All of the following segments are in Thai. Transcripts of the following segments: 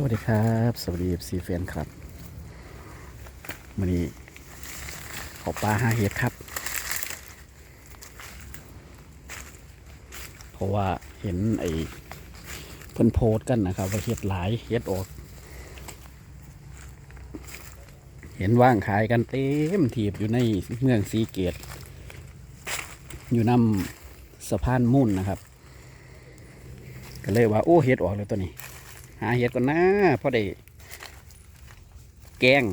สวัสดีครับ สวัสดีซีแฟนครับวันนี้ขอปลาหาเห็ดครับ เพราะว่าเห็นไอ้เพิ่นโพสกันนะครับ ว่าเห็ดหลายเห็ดออก เห็นว่างขายกันเต็มทีบอยู่ในเมืองสีเกต อยู่นำสะพานมุ่นนะครับ ก็เลยว่า โอ้เห็ดออกเลยตัวนี้ หาเห็ดก่อนนะพ่อได้แกง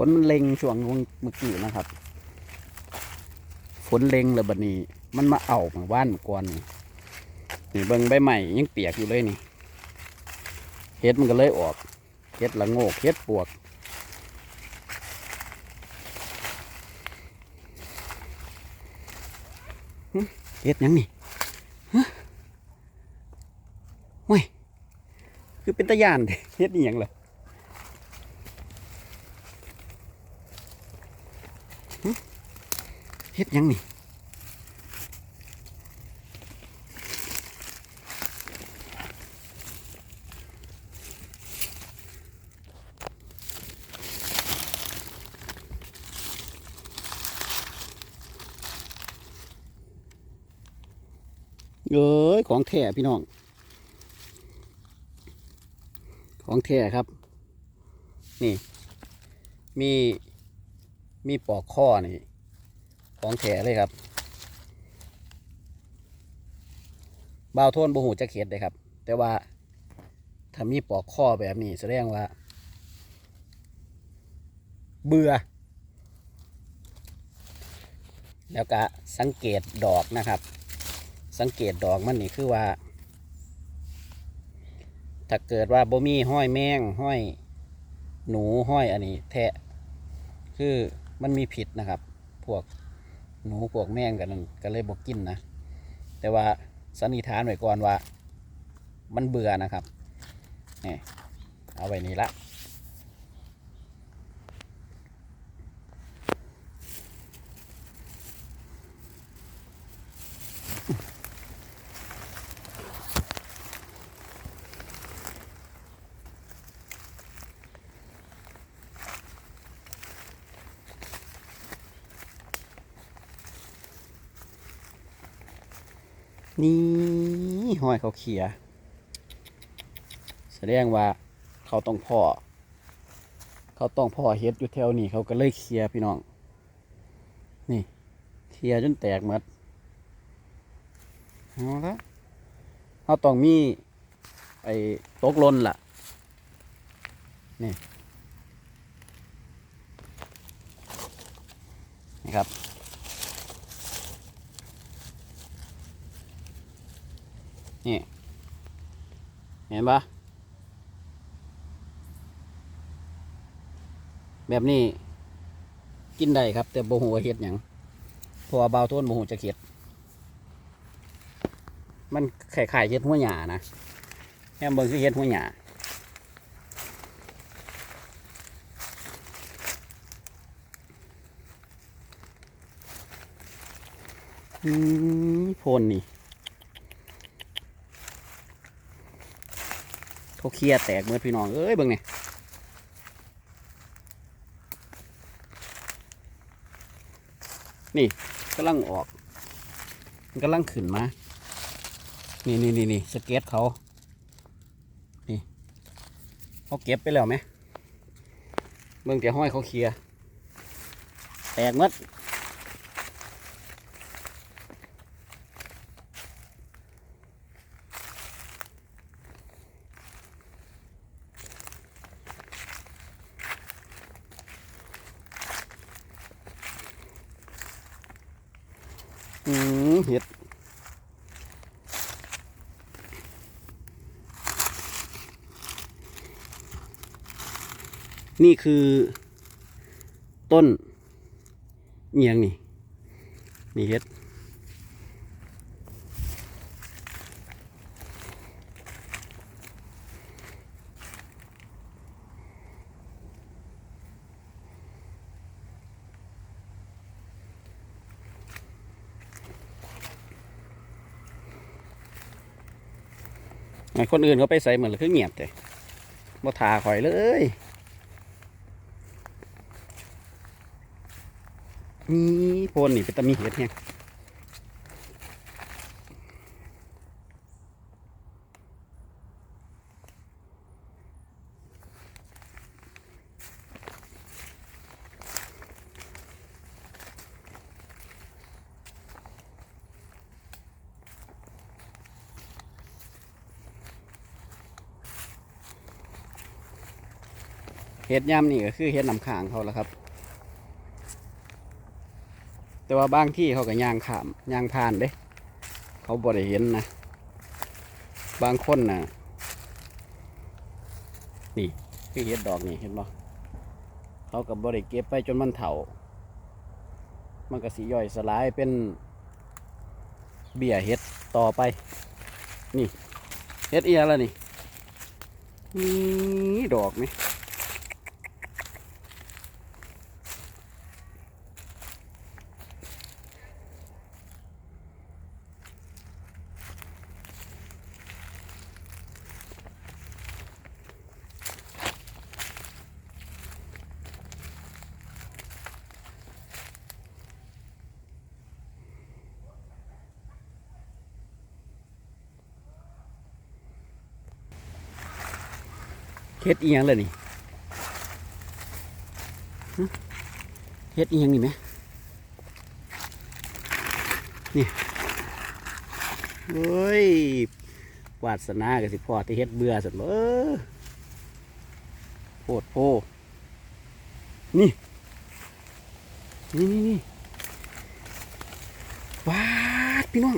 ฝนมันเล็งช่วงเมื่อกี้นะครับ ฝนเล็งแล้วบัดนี้ มันมาเอามาว่านก่อนนี่นี่เบิ่งใบใหม่ยังเปียกอยู่เลยนี่เห็ดมันก็เลยออกเห็ดละโงกเห็ดปวกเห็ดยังนี่ฮะเว้ยคือเป็นตะยานเห็ดนี่ยังเหรอเห็ดยังนี่ เอ้ยของแท้พี่น้อง ของแท้ครับ นี่ มีมีปอกข้อนี่ ของแท้เลยครับบ่าวโทนบูหูจะเข็ดเลยครับ แต่ว่าถ้ามีปอกข้อแบบนี้แสดงว่า เบื่อ แล้วก็สังเกตดอกนะครับ สังเกตดอกมันนี่คือว่า ถ้าเกิดว่าบ่มีห้อยแมงห้อยหนูห้อยอันนี้ แทะ คือมันมีผิดนะครับ พวกหนูพวกแมงกันนั่นก็เลยบอกกินนะ แต่ว่าสันนิษฐานไว้ก่อนว่า มันเบื่อนะครับนี่เอาไว้นี่ละ นี่ห้อยเขาเขีย แสดงว่าเขาต้องพ่อ เขาต้องพ่อเฮ็ดอยู่แถวนี้เขาก็เลยเคลียพี่น้อง นี่เคลียจนแตกหมดเอาละเขาต้องมีไอ้ตกหลนล่ะ นี่ นี่ครับ นี่เห็นปะแบบนี้กินได้ครับ แต่โบหูว่าเห็ดหยังพราะว่าเบาต้นโบหูจะเข็ด มันไข่ไข่เห็ดหัวหยานะแค่เบิ่งคือเห็ดหัวหยาอืมโพนนี่ เขาเคลียร์แตกเมื่อพี่น้อง เอ้ยเบิ่งนี่นี่กำลังออกกำลังขึ้นมา นี่นี่นี่นี่สเก็ตเขา นี่เขาเก็บไปแล้วไหมเบิ่งแต่ห้อยเขาเคลียร์แตกหมด อืมเห็ดนี่คือต้นเงียงนี่ นี่เห็ด คนอื่นเขาไปใส่เหมือนคือเงียบแต่บ่ทาข่อยเลยนี่โพนนี่เป็นตะมีเห็ดเนี่ย เห็ดย่ำนี่ก็คือเห็ดนำขางเขาแล้วครับ แต่ว่าบางที่เขาก็ย่างขามย่างผ่านเด้ เขาบ่ได้เห็นนะ บางคนน่ะนี่คือเห็ดดอกนี่เห็นบ่เขาก็บ่ได้เก็บไปจนมันเถามันก็สิย่อยสลายเป็นเบี้ยเห็ดต่อไป นี่ เห็ดเอียแล้วนี่นี่ดอกนี่ ฮ็ดอีหยังเลยนี่เฮ็ดอีหยังนี่ไหมนี่เฮ้ยวาสนากับสิพอที่เฮ็ดเบื่อสุดเลยโพดโพนี่นี่นี่นี่วาดพี่น้อง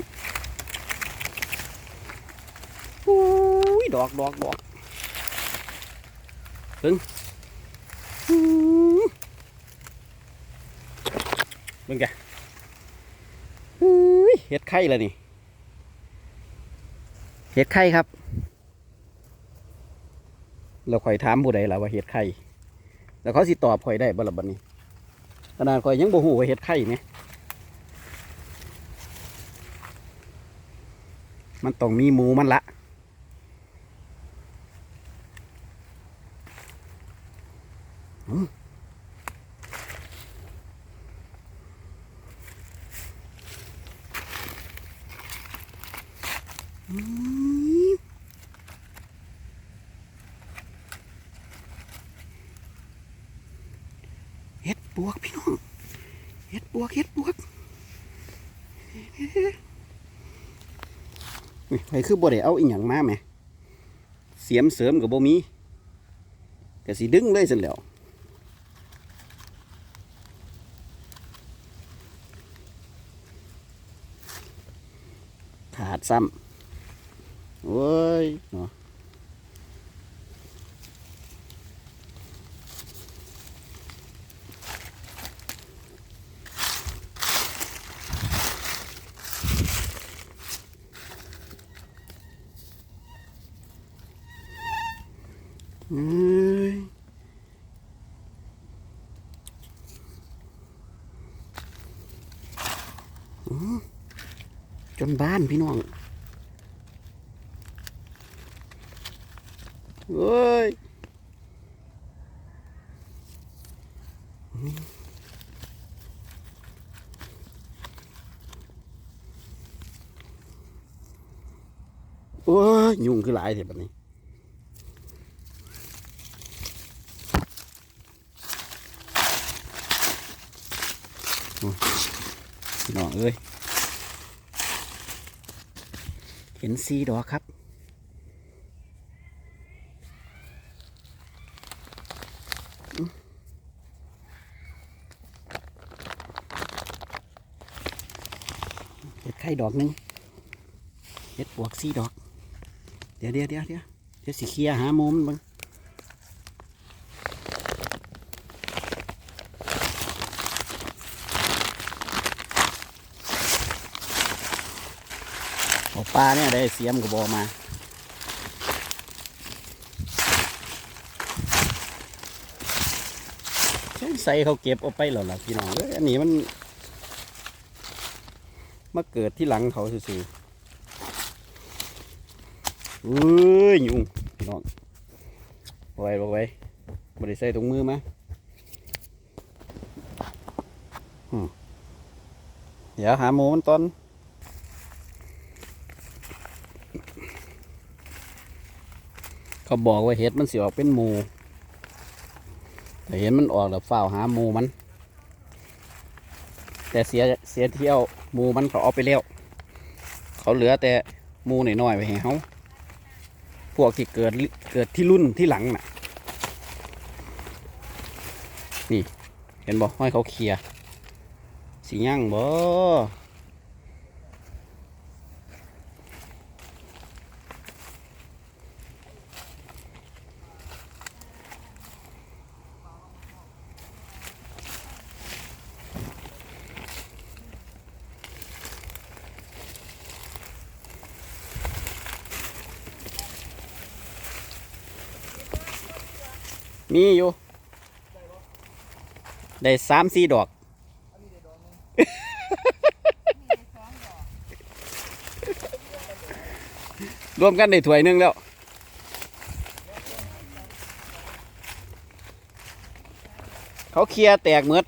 โอ้ยดอกดอกดอก Ừ. เบิ่งแกเห็ดไข่แล้วนี่ เห็ดไข่ครับ เราคอยถามผู้ใดล่ะว่าเห็ดไข่แล้วเขาสิตอบคอยได้บ่ล่ะบัดนี้ขนาดคอยยังบ่ฮู้ว่าเห็ดไข่ไหมมันต้องมีหมูมันละ เฮ็ดปวกพี่น้องเฮ็ดปวกเฮ็ดปวกนี่ไปคือบ่ได้เอาอีหยังมาแหม เสียมเสริมกับบ่มีก็สิดึงเลยซั่นแล้ว ขาดซ้ำโอ้ยเนาะเอ้ยอื้อ จนบ้านพี่น้องเอ้ยโอ้ยยุงคือหลายเถอะบัดนี้พี่น้องเอ้ย เห็นสีดอกครับ เห็ดไข่ดอกหนึ่งเห็ดปวกสีดอก เดี๋ยวเดี๋ยวเดี๋ยวเดี๋ยวเดี๋ยวสิเคลียหามุมบ้างเอาป ลาเนี่ยได้เสียมกับบอมาใส่เขาเก็บเอาไปแล้วล่ะพี่น้องเอ้ยอันนี้มันมาเกิดที่หลังเขาซื่อเอ้ยยุงพี่น้องไว้บ่ไว้บ่ได้ใส่ถุงมือมาอืมเดี๋ยวหาหมูมันตอน เขาบอกว่าเห็ดมันสิออกเป็นหมูแต่เห็นมันออกแล้วฝ้าวหาหมูมัน แต่เสียเสียเที่ยวหมูมันเขาเอาไปแล้วเขาเหลือแต่หมูหน่อยๆไปให้เขาพวกที่เกิดเกิดที่รุ่นที่หลังน่ะ นี่ เห็นบ่ห้อยเขาเคลียร์สีย่างบ่ มีอยู่ ได้สามสี่ดอก รวมกันได้ถ้วยนึงแล้วเขาเคลียแตกเมือด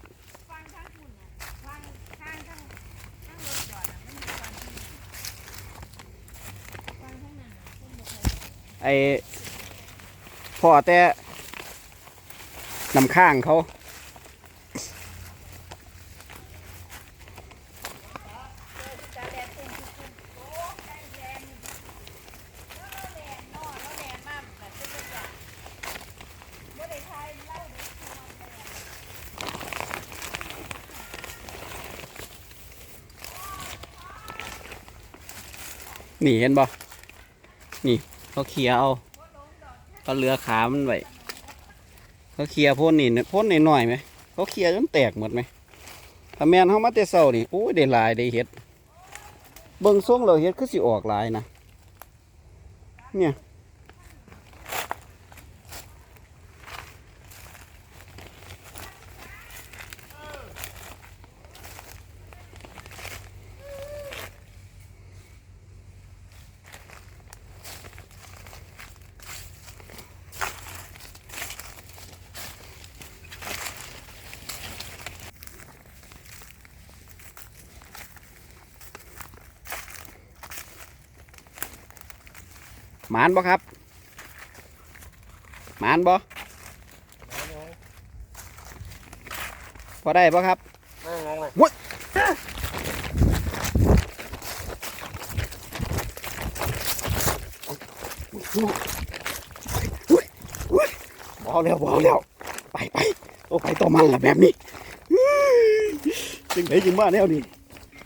ไอพ่อแต่ นำข้างเขาจาแลนตุ้มตุ้มโอ้ได้แลนแล้วแลนนอแล้วแลนมากแบบเป็นตัวอย่างบ่ได้ทายเล่าเด้อคือมันแลนนี่เห็นบ่ นี่เขาเคลียเอาเขาเรือขามันไว้ เขาเคลียร์พ่นนี่พ่นหน่อยไหมเขาเคลียร์จนแตกหมดไหมถ้าแมนเขามาเตะเสานี่โอ้ยได้ลายได้เห็ดเบิ่งทรงเราเห็ดคือสิออกลายนะเนี่ย หมานบ่ครับหมานบ่พอได้บ่ครับนั่งนั่งนั่งบอแล้วบอแล้วไปไปโอ้ไปต่อมันละแบบนี้จึงไหนจึงมาแนวนี้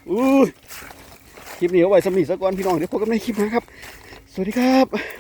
อู้ยคลิปนี้เอาไว้สำนีสักก่อนพี่น้องเดี๋ยวพบกันในคลิปหนะครับ สวัสดีครับ